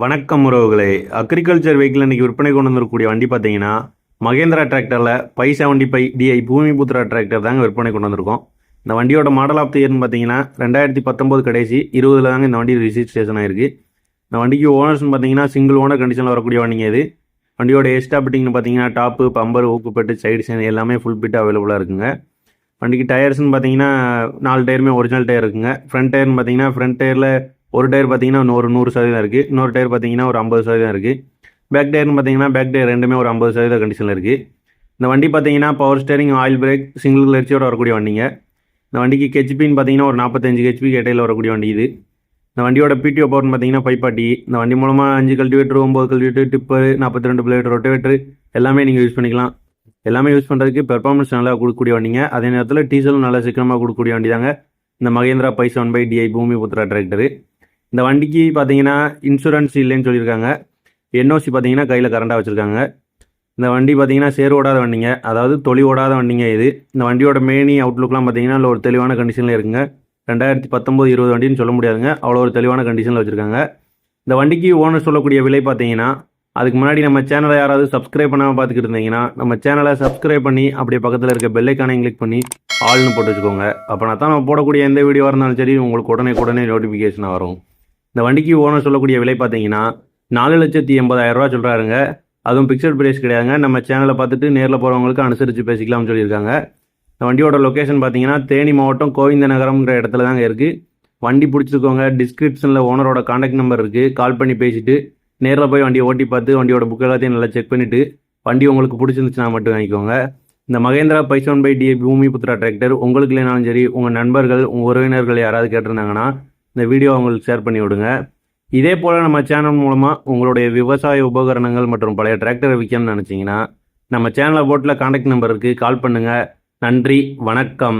வணக்கம் உறவுகளே. Agriculture vehicle இன்னைக்கு விற்பனை கொண்டு வந்துருக்கூடிய வண்டி பார்த்தீங்கன்னா மகேந்திரா டிராக்டரில் five seventy five DI Bhoomiputra tractor தாங்க விற்பனை கொண்டு வந்திருக்கோம். இந்த வண்டியோட மாடல் ஆஃப் த இயர்னு பார்த்தீங்கன்னா ரெண்டாயிரத்தி பத்தொம்போது கடைசி இருபதில் தாங்க இந்த வண்டி ரிஜிஸ்ட்ரேஷன் ஆயிருக்கு. இந்த வண்டிக்கு ஓனர்ஸ்னு பார்த்தீங்கன்னா சிங்கிள் ஓனர் கண்டிஷனில் வரக்கூடிய வண்டிங்க இது. வண்டியோட எஸ்டாபிட்டிங்னு பார்த்தீங்கன்னா டாப்பு பம்பர் ஊக்குப்பட்டு சைடு சேன் எல்லாமே ஃபுல் பிட் அவைலபிளாக இருக்குங்க. வண்டிக்கு டயர்ஸ்னு பார்த்தீங்கன்னா நாலு டயருமே ஒரிஜினல் டயர் இருக்குங்க. ஃப்ரண்ட் டயர்னு பார்த்தீங்கன்னா ஃப்ரண்ட் டயரில் ஒரு டயர் பார்த்தீங்கன்னா ஒரு நூறு சதவீதம் இருக்குது இன்னொரு டயர் பார்த்தீங்கன்னா ஒரு ஐம்பது சதவீதம் இருக்குது பேக் டயர்னு பார்த்தீங்கன்னா பேக் டயர் ரெண்டுமே ஒரு ஐம்பது சதவீத கண்டிஷனில் இருக்குது இந்த வண்டி பார்த்தீங்கன்னா power steering oil brake single கிளர்ச்சியோட வரக்கூடிய வண்டிங்க. இந்த வண்டிக்கு ஹெச்பின்னு பார்த்தீங்கன்னா ஒரு நாற்பத்தஞ்சு ஹெச்பி கேட்டையில் வரக்கூடிய வண்டி இது. இந்த வண்டியோட பிடிஓ பவர்னு பார்த்தீங்கன்னா ஃபைவ் பார்ட்டி இந்த வண்டி மூலமாக அஞ்சு கல்டிவேட்டர் ஒம்பது கல்டிவேட்டர் டிப்பர் நாற்பத்தி ரெண்டு பிளேட் ரொட்டவேட்டர் எல்லாமே நீங்கள் யூஸ் பண்ணிக்கலாம். எல்லாமே யூஸ் பண்ணுறதுக்கு பெர்ஃபார்மன்ஸ் நல்லா கொடுக்கக்கூடிய வண்டிங்க. அதே நேரத்தில் டீசலும் நல்லா சிக்கனமாக கொடுக்கக்கூடிய வண்டி தாங்க இந்த Mahindra five seven five DI Bhoomi Puthra tractor இந்த வண்டிக்கு பார்த்தீங்கன்னா இன்சூரன்ஸ் இல்லைன்னு சொல்லியிருக்காங்க. என்ஓசி பார்த்தீங்கன்னா கையில் கரண்டாக வச்சுருக்காங்க. இந்த வண்டி பார்த்தீங்கன்னா சேர் ஓடாத வண்டிங்க. அதாவது தொழி ஓடாத வண்டிங்க இது. இந்த வண்டியோட மேனி அவுட்லுக்லாம் பார்த்தீங்கன்னா அதில் ஒரு தெளிவான கண்டிஷனில் இருக்குங்க. ரெண்டாயிரத்தி பத்தொம்போது இருபது வண்டின்னு சொல்ல முடியாதுங்க. அவ்வளோ ஒரு தெளிவான கண்டிஷனில் வச்சுருக்காங்க. இந்த வண்டிக்கு ஓனர் சொல்லக்கூடிய விலை பார்த்தீங்கன்னா அதுக்கு முன்னாடி நம்ம சேனலை யாராவது சப்ஸ்கிரைப் பண்ணாமல் பார்த்துக்கிட்டு இருந்தீங்கன்னா நம்ம சேனலை சப்ஸ்கிரைப் பண்ணி அப்படியே பக்கத்தில் இருக்க பெல்லைக்கானையும் கிளிக் பண்ணி ஆள்னு போட்டு வச்சுக்கோங்க. அப்போனா தான் நம்ம போடக்கூடிய எந்த வீடியோவாக இருந்தாலும் சரி உங்களுக்கு உடனே உடனே நோட்டிஃபிகேஷன் வரும். இந்த வண்டிக்கு ஓனர் சொல்லக்கூடிய விலை பார்த்தீங்கன்னா நாலு லட்சத்தி எண்பதாயிரம் ரூபா சொல்கிறாருங்க அதுவும் பிக்சட் பிரைஸ் கிடையாதுங்க. நம்ம சேனலை பார்த்துட்டு நேரில் போகிறவங்களுக்கு அனுசரித்து பேசிக்கலாம்னு சொல்லியிருக்காங்க. இந்த வண்டியோட லொக்கேஷன் பார்த்தீங்கன்னா தேனி மாவட்டம் கோவிந்த நகரம்ங்கிற இடத்துல தாங்க இருக்குது வண்டி பிடிச்சிருக்கோங்க டிஸ்கிரிப்ஷனில் ஓனரோட காண்டாக்ட் நம்பர் இருக்குது கால் பண்ணி பேசிட்டு நேரில் போய் வண்டியை ஓட்டி பார்த்து வண்டியோட புக் எல்லாத்தையும் நல்லா செக் பண்ணிவிட்டு வண்டி உங்களுக்கு பிடிச்சிருந்துச்சுன்னா மட்டும் வாங்கிக்கோங்க. இந்த மகேந்திரா பைசோன் பை டி பூமி புத்ரா டிராக்டர் உங்களுக்கு இல்லைனாலும் சரி உங்கள் நண்பர்கள் உங்கள் உறவினர்கள் யாராவது கேட்டிருந்தாங்கன்னா இந்த வீடியோ அவங்களுக்கு ஷேர் பண்ணி விடுங்க. இதே போல் நம்ம சேனல் மூலமாக உங்களுடைய விவசாய உபகரணங்கள் மற்றும் பழைய டிராக்டரை விற்கணும்னு நினச்சிங்கன்னா நம்ம சேனலை போட்டில் காண்டாக்ட் நம்பருக்கு கால் பண்ணுங்கள் நன்றி வணக்கம்.